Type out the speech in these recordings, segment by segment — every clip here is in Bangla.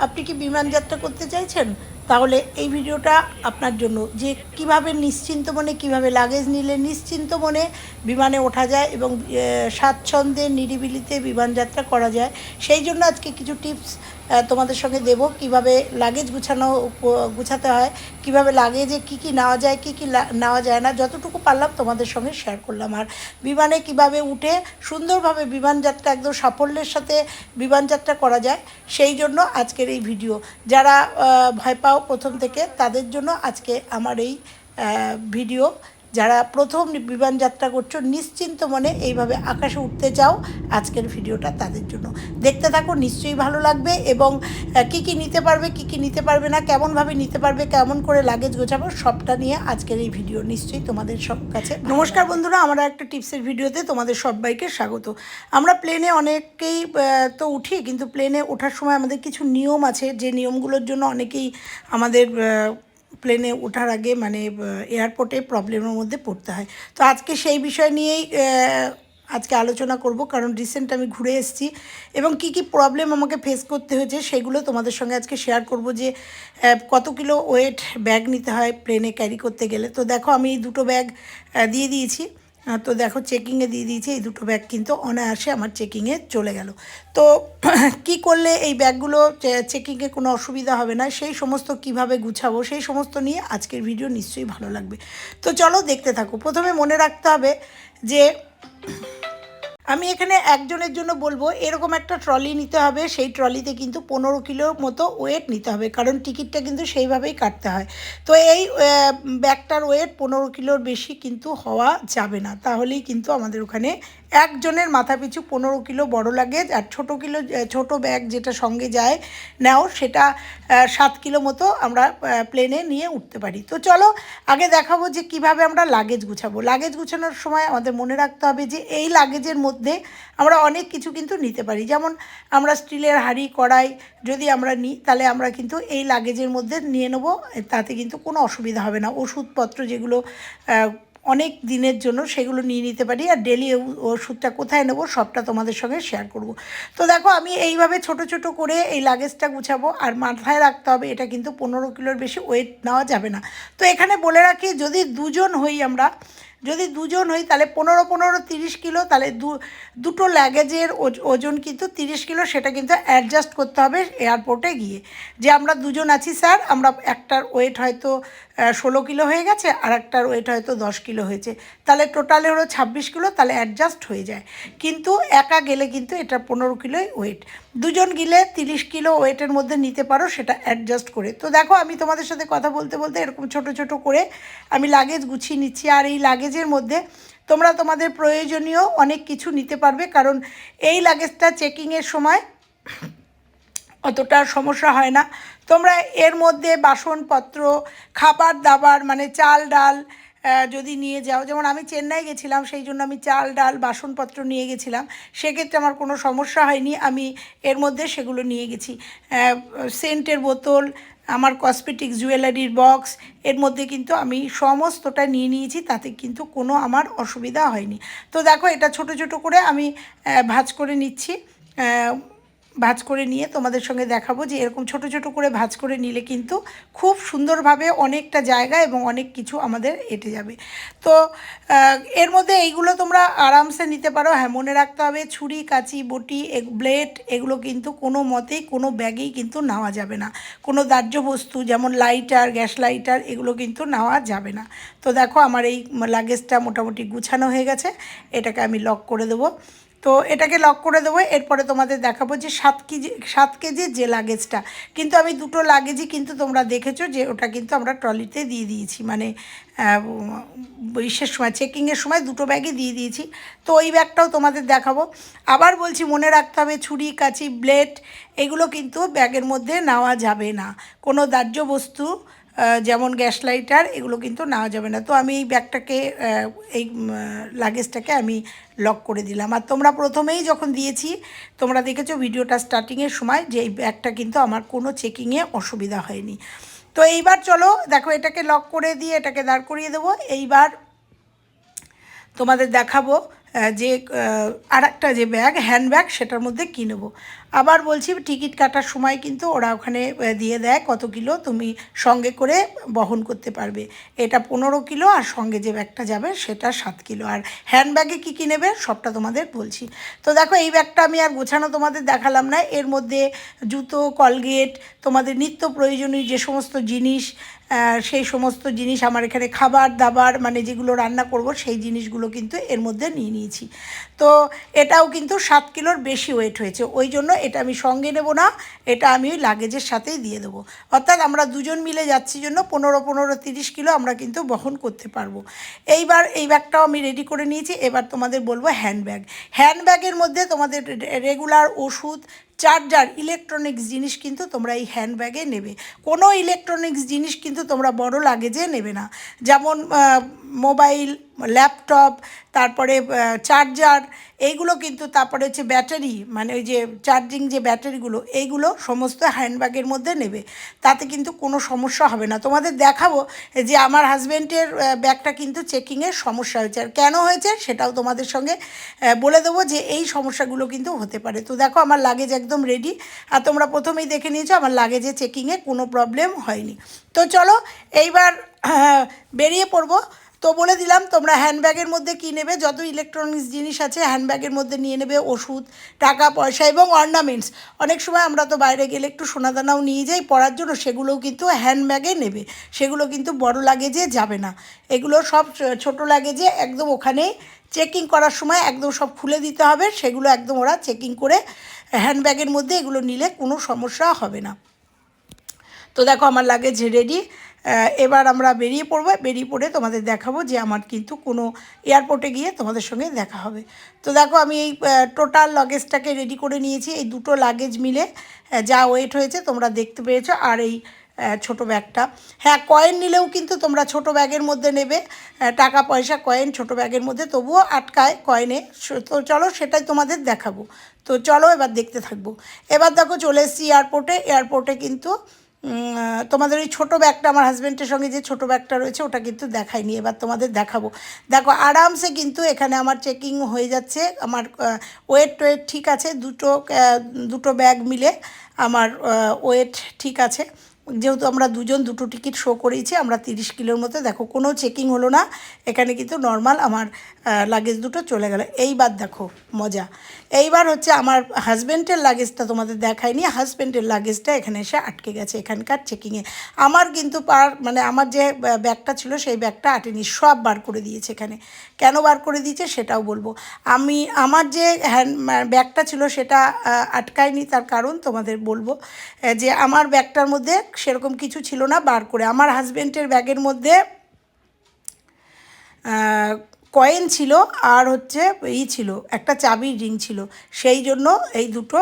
আপনি কি বিমান যাত্রা করতে চাইছেন? তাহলে এই ভিডিওটা আপনার জন্য যে কীভাবে নিশ্চিন্ত মনে, কীভাবে লাগেজ নিলে নিশ্চিন্ত মনে বিমানে ওঠা যায় এবং স্বাচ্ছন্দ্যে, নিরিবিলিতে বিমান যাত্রা করা যায়, সেই জন্য আজকে কিছু টিপস তোমাদের সঙ্গে দেব। কীভাবে লাগেজ গুছানো গুছাতে হয়, কীভাবে লাগেজে কি কি নেওয়া যায়, কি কি নেওয়া যায় না, যতটুকু পারলাম তোমাদের সঙ্গে শেয়ার করলাম। আর বিমানে কীভাবে উঠে সুন্দরভাবে বিমান যাত্রা একদম সাফল্যের সাথে বিমান যাত্রা করা যায়, সেই জন্য আজকের এই ভিডিও যারা ভয় পাও প্রথম থেকে তাদের জন্য আজকে আমার এই ভিডিও যারা প্রথম বিমান যাত্রা করছ, নিশ্চিন্ত মনে এইভাবে আকাশে উঠতে চাও আজকের ভিডিওটা তাদের জন্য। দেখতে থাকো, নিশ্চয়ই ভালো লাগবে এবং কি কি নিতে পারবে, কি কি নিতে পারবে না, কেমনভাবে নিতে পারবে, কেমন করে লাগেজ গোছাবো, সবটা নিয়ে আজকের এই ভিডিও নিশ্চয়ই তোমাদের সব কাছে। নমস্কার বন্ধুরা, আমরা একটা টিপসের ভিডিওতে তোমাদের সবাইকে স্বাগত। আমরা প্লেনে অনেকেই তো উঠি, কিন্তু প্লেনে ওঠার সময় আমাদের কিছু নিয়ম আছে। যে নিয়মগুলোর জন্য অনেকেই আমাদের প্লেনে ওঠার আগে মানে এয়ারপোর্টে প্রবলেমের মধ্যে পড়তে হয়। তো আজকে সেই বিষয় নিয়েই আজকে আলোচনা করব, কারণ রিসেন্ট আমি ঘুরে এসেছি। এবং কি কি প্রবলেম আমাকে ফেস করতে হয়েছে সেগুলো তোমাদের সঙ্গে আজকে শেয়ার করব যে কত কিলো ওয়েট ব্যাগ নিতে হয় প্লেনে ক্যারি করতে গেলে। তো দেখো আমি দুটো ব্যাগ দিয়ে দিয়েছি। তো দেখো চেকিংয়ে দিয়ে দিয়েছে, এই দুটো ব্যাগ কিন্তু অনায়াসে আমার চেকিংয়ে চলে গেল। তো কি করলে এই ব্যাগগুলো চেকিংয়ে কোনো অসুবিধা হবে না, সেই সমস্ত কীভাবে গুছাবো, সেই সমস্ত নিয়ে আজকের ভিডিও নিশ্চয়ই ভালো লাগবে। তো চলো দেখতে থাকো। প্রথমে মনে রাখতে হবে যে আমি এখানে একজনের জন্য বলব, এরকম একটা ট্রলি নিতে হবে, সেই ট্রলিতে কিন্তু পনেরো কিলোর মতো ওয়েট নিতে হবে, কারণ টিকিটটা কিন্তু সেইভাবেই কাটতে হয়। তো এই ব্যাগটার ওয়েট পনেরো কিলোর বেশি কিন্তু হওয়া যাবে না, তাহলেই কিন্তু আমাদের ওখানে একজনের মাথা পিছু পনেরো কিলো বড় লাগেজ আর ছোটো কিলো ছোটো ব্যাগ যেটা সঙ্গে যায়, নাও সেটা সাত কিলো মতো আমরা প্লেনে নিয়ে উঠতে পারি। তো চলো, আগে দেখাবো যে কীভাবে আমরা লাগেজ গুছাবো। লাগেজ গুছানোর সময় আমাদের মনে রাখতে হবে যে এই লাগেজের মধ্যে আমরা অনেক কিছু কিন্তু নিতে পারি। যেমন আমরা স্টিলের হাঁড়ি, কড়াই যদি আমরা নিই, তাহলে আমরা কিন্তু এই লাগেজের মধ্যে নিয়ে নেব, তাতে কিন্তু কোনো অসুবিধা হবে না। ওষুধপত্র যেগুলো অনেক দিনের জন্য সেগুলো নিয়ে নিতে পারি আর ডেলি ওষুধটা কোথায় নেব সবটা তোমাদের সঙ্গে শেয়ার করব। তো দেখো আমি এইভাবে ছোট ছোট করে এই লাগেজটা গুছাবো আর মাথায় রাখতে হবে এটা কিন্তু পনেরো কিলোর বেশি ওয়েট নেওয়া যাবে না। তো এখানে বলে রাখি যদি দুজন হই আমরা যদি দুজন হই, তাহলে পনেরো পনেরো, তিরিশ কিলো, তাহলে দু, দুটো লাগেজের ওজ- ওজন কিন্তু তিরিশ কিলো, সেটা কিন্তু অ্যাডজাস্ট করতে হবে এয়ারপোর্টে গিয়ে। যে আমরা দুজন আছি স্যার আমরা একটার ওয়েট হয়তো ষোলো কিলো হয়ে গেছে, আর একটার ওয়েট হয়তো দশ কিলো হয়েছে। তাহলে টোটালে হলো ছাব্বিশ কিলো, তাহলে অ্যাডজাস্ট হয়ে যায়। কিন্তু একা গেলে কিন্তু এটা পনেরো কিলোই ওয়েট দুজন গিলে তিরিশ কিলো ওয়েটের মধ্যে নিতে পারো, সেটা অ্যাডজাস্ট করে। তো দেখো, আমি তোমাদের সাথে কথা বলতে বলতে এরকম ছোট ছোট করে আমি লাগেজ গুছিয়ে নিচ্ছি, আর এই লাগেজের মধ্যে তোমরা তোমাদের প্রয়োজনীয় অনেক কিছু নিতে পারবে, কারণ এই লাগেজটা চেকিংয়ের সময় অতটা সমস্যা হয় না। তোমরা এর মধ্যে বাসনপত্র খাবার দাবার মানে চাল ডাল যদি নিয়ে যাও। যেমন আমি চেন্নাই গেছিলাম, সেই জন্য আমি চাল, ডাল, বাসনপত্র নিয়ে গেছিলাম। সেক্ষেত্রে আমার কোনো সমস্যা হয়নি, আমি এর মধ্যে সেগুলো নিয়ে গেছি। সেন্টের বোতল, আমার কসমেটিক জুয়েলারির বক্স, এর মধ্যে কিন্তু আমি সমস্তটা নিয়ে নিয়েছি, তাতে কিন্তু কোনো আমার অসুবিধা হয়নি। তো দেখো, এটা ছোট ছোট করে আমি ভাঁজ করে নিচ্ছি। ভাজ করে নিয়ে তোমাদের সঙ্গে দেখাবো যে এরকম ছোট ছোট করে ভাজ করে নিলে কিন্তু খুব সুন্দরভাবে অনেকটা জায়গা এবং অনেক কিছু আমাদের এঁটে যাবে। তো এর মধ্যে এইগুলো তোমরা আরামসে নিতে পারো। হ্যাঁ মনে রাখতে হবে, ছুরি, কাঁচি, বটি ব্লেড এগুলো কিন্তু কোনো মতেই, কোনো ব্যাগেই কিন্তু নেওয়া যাবে না। কোনো দাহ্য বস্তু যেমন লাইটার, গ্যাস লাইটার এগুলো কিন্তু নেওয়া যাবে না। তো দেখো, আমার এই লাগেজটা মোটামুটি গুছানো হয়ে গেছে। এটাকে আমি লক করে দেবো। তো এটাকে লক করে দেবো, এরপরে তোমাদের দেখাবো যে সাত কেজি, সাত কেজির যে লাগেজটা কিন্তু আমি দুটো লাগেজই কিন্তু তোমরা দেখেছ যে ওটা কিন্তু আমরা ট্রলিতে দিয়ে দিয়েছি মানে ইসের সময় চেকিংয়ের সময় দুটো ব্যাগই দিয়ে দিয়েছি। তো ওই ব্যাগটাও তোমাদের দেখাবো। আবার বলছি, মনে রাখতে হবে, ছুরি, কাঁচি ব্লেড এগুলো কিন্তু ব্যাগের মধ্যে নেওয়া যাবে না। কোনো দাহ্য বস্তু যেমন গ্যাস লাইটার, এগুলো কিন্তু নেওয়া যাবে না। তো আমি এই ব্যাগটাকে এই লাগেজটাকে আমি লক করে দিলাম। আর তোমরা প্রথমেই যখন দিয়েছি, তোমরা দেখেছ ভিডিওটা স্টার্টিংয়ের সময় যে এই ব্যাগটা কিন্তু আমার কোনো চেকিংয়ে অসুবিধা হয়নি। তো এইবার চলো, দেখো এটাকে লক করে দিয়ে এটাকে দাঁড় করিয়ে দেবো। এইবার তোমাদের দেখাবো যে আর একটা যে ব্যাগ হ্যান্ড ব্যাগ সেটার মধ্যে কী আবার বলছি, টিকিট কাটার সময় কিন্তু ওরা ওখানে দিয়ে দেয় কত কিলো তুমি সঙ্গে করে বহন করতে পারবে। এটা পনেরো কিলো আর সঙ্গে যে ব্যাগটা যাবে সেটা সাত কিলো। আর হ্যান্ডব্যাগে কী কী নেবে সবটা তোমাদের বলছি। তো দেখো, এই ব্যাগটা আমি আর গোছানো তোমাদের দেখালাম না। এর মধ্যে জুতো, কলগেট, তোমাদের নিত্য প্রয়োজনীয় যে সমস্ত জিনিস সেই সমস্ত জিনিস আমার এখানে খাবার, দাবার মানে যেগুলো রান্না করব সেই জিনিসগুলো কিন্তু এর মধ্যে নিয়ে নিয়েছি। তো এটাও কিন্তু সাত কিলোর বেশি ওয়েট হয়েছে। ওই জন্য এটা আমি সঙ্গে নেব না, এটা আমি ওই লাগেজের সাথেই দিয়ে দেবো। অর্থাৎ আমরা দুজন মিলে যাচ্ছি জন্য পনেরো পনেরো, তিরিশ কিলো আমরা কিন্তু বহন করতে পারব। এইবার এই ব্যাগটাও আমি রেডি করে নিয়েছি। এবার তোমাদের বলব হ্যান্ডব্যাগ হ্যান্ডব্যাগের মধ্যে তোমাদের রেগুলার ওষুধ চার্জার ইলেকট্রনিক্স জিনিস কিন্তু তোমরা এই হ্যান্ডব্যাগে নেবে। কোনো ইলেকট্রনিক্স জিনিস কিন্তু তোমরা বড় লাগেজে নেবে না। যেমন মোবাইল ল্যাপটপ তারপরে চার্জার এইগুলো কিন্তু তারপরে হচ্ছে ব্যাটারি মানে ওই যে চার্জিং যে ব্যাটারিগুলো এইগুলো সমস্ত হ্যান্ডব্যাগের মধ্যে নেবে। তাতে কিন্তু কোনো সমস্যা হবে না। তোমাদের দেখাবো যে আমার হাজব্যান্ডের ব্যাগটা কিন্তু চেকিংয়ের সমস্যা হয়েছে। আর কেন হয়েছে সেটাও তোমাদের সঙ্গে বলে দেবো যে এই সমস্যাগুলো কিন্তু হতে পারে। তো দেখো আমার লাগেজ একদম রেডি আর তোমরা প্রথমেই দেখে নিয়েছো, আমার লাগেজে চেকিংয়ে কোনো প্রবলেম হয়নি। তো চলো, এইবার বেরিয়ে পড়ব। তো বলে দিলাম, তোমরা হ্যান্ডব্যাগের মধ্যে কী নেবে? যত ইলেকট্রনিক্স জিনিস আছে হ্যান্ডব্যাগের মধ্যে নিয়ে নেবে ওষুধ, টাকা, পয়সা এবং অর্নামেন্টস অনেক সময় আমরা তো বাইরে গেলে একটু সোনাদানাও নিয়ে যাই পড়ার জন্য সেগুলোও কিন্তু হ্যান্ডব্যাগে নেবে। সেগুলো কিন্তু বড় লাগেজে যাবে না। এগুলো সব ছোট লাগেজে একদম ওখানেই চেকিং করার সময় একদম সব খুলে দিতে হবে। সেগুলো একদম ওরা চেকিং করে হ্যান্ডব্যাগের মধ্যে এগুলো নিলে কোনো সমস্যা হবে না। তো দেখো আমার লাগেজ রেডি এবার আমরা বেরিয়ে পড়ব। বেরিয়ে পড়ে তোমাদের দেখাবো যে আমার কিন্তু কোনো এয়ারপোর্টে গিয়ে তোমাদের সঙ্গে দেখা হবে। তো দেখো আমি এই টোটাল লাগেজটাকে রেডি করে নিয়েছি। এই দুটো লাগেজ মিলে যা ওয়েট হয়েছে তোমরা দেখতে পেয়েছ। আর এই ছোট ব্যাগটা। হ্যাঁ কয়েন নিলেও কিন্তু তোমরা ছোট ব্যাগের মধ্যে নেবে। টাকা, পয়সা কয়েন ছোট ব্যাগের মধ্যে, তবুও আটকায় কয়েনে তো চলো সেটাই তোমাদের দেখাবো। তো চলো এবার দেখতে থাকব। এবার দেখো চলে এসেছি এয়ারপোর্টে এয়ারপোর্টে কিন্তু তোমাদের ওই ছোটো ব্যাগটা, আমার হাজব্যান্ডের সঙ্গে যে ছোটো ব্যাগটা রয়েছে, ওটা কিন্তু দেখাইনি। এবার তোমাদের দেখাবো। দেখো, আরামসে কিন্তু এখানে আমার চেকিং হয়ে যাচ্ছে। আমার ওয়েট টোয়েট ঠিক আছে। দুটো দুটো ব্যাগ মিলে আমার ওয়েট ঠিক আছে। যেহেতু আমরা দুজন দুটো টিকিট শো করেছি আমরা তিরিশ কিলোর মতো দেখো, কোনো চেকিং হলো না। এখানে কিন্তু নর্মাল আমার লাগেজ দুটো চলে গেল। এইবার দেখো, মজা। এইবার হচ্ছে আমার হাজব্যান্ডের লাগেজটা তোমাদের দেখায়নি হাজব্যান্ডের লাগেজটা এখানে এসে আটকে গেছে এখানকার চেকিংয়ে আমার কিন্তু পার মানে আমার যে ব্যাগটা ছিল সেই ব্যাগটা আটেনি, সব বার করে দিয়েছে এখানে। কেন বার করে দিয়েছে সেটাও বলব। আমি, আমার যে হ্যান্ড ব্যাগটা ছিল সেটা আটকায়নি, তার কারণ তোমাদের বলব যে আমার ব্যাগটার মধ্যে সেরকম কিছু ছিল না, বার করে। আমার হাজব্যান্ডের ব্যাগের মধ্যে কয়েন ছিল আর হচ্ছে ই ছিল, একটা চাবির রিং ছিল। সেই জন্য এই দুটো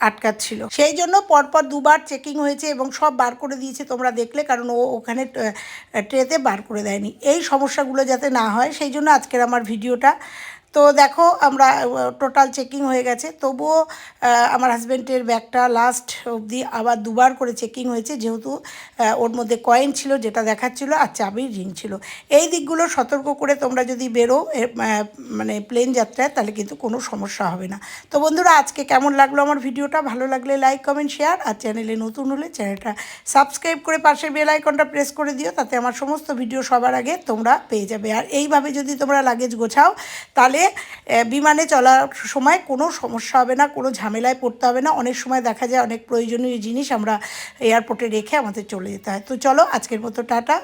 আটকাচ্ছিল। সেই জন্য পরপর দুবার চেকিং হয়েছে এবং সব বার করে দিয়েছে তোমরা দেখলে, কারণ ও ওখানে ট্রেতে বার করে দেয়নি। এই সমস্যাগুলো যাতে না হয়, সেই জন্য আজকের আমার ভিডিওটা তো দেখো, আমরা টোটাল চেকিং হয়ে গেছে। তবুও আমার হাজব্যান্ডের ব্যাগটা লাস্ট অবধি আবার দুবার করে চেকিং হয়েছে, যেহেতু ওর মধ্যে কয়েন ছিল, যেটা দেখাচ্ছিলো, আর চাবির রিং ছিল। এই দিকগুলো সতর্ক করে তোমরা যদি বেরো মানে প্লেন যাত্রায়, তাহলে কিন্তু কোনো সমস্যা হবে না। তো বন্ধুরা, আজকে কেমন লাগল আমার ভিডিওটা? ভালো লাগলে লাইক কমেন্ট শেয়ার আর চ্যানেলে নতুন হলে চ্যানেলটা সাবস্ক্রাইব করে পাশের বেল আইকনটা প্রেস করে দিও, তাতে আমার সমস্ত ভিডিও সবার আগে তোমরা পেয়ে যাবে। আর এইভাবে যদি তোমরা লাগেজ গোছাও, তাহলে আহ, বিমানে চলার সময় কোনো সমস্যা হবে না কোনো ঝামেলায় পড়তে হবে না। অনেক সময় দেখা যায় অনেক প্রয়োজনীয় জিনিস আমরা এয়ারপোর্টে রেখে আমাদের চলে যেতে হয়। তো চলো আজকের মতো টাটা।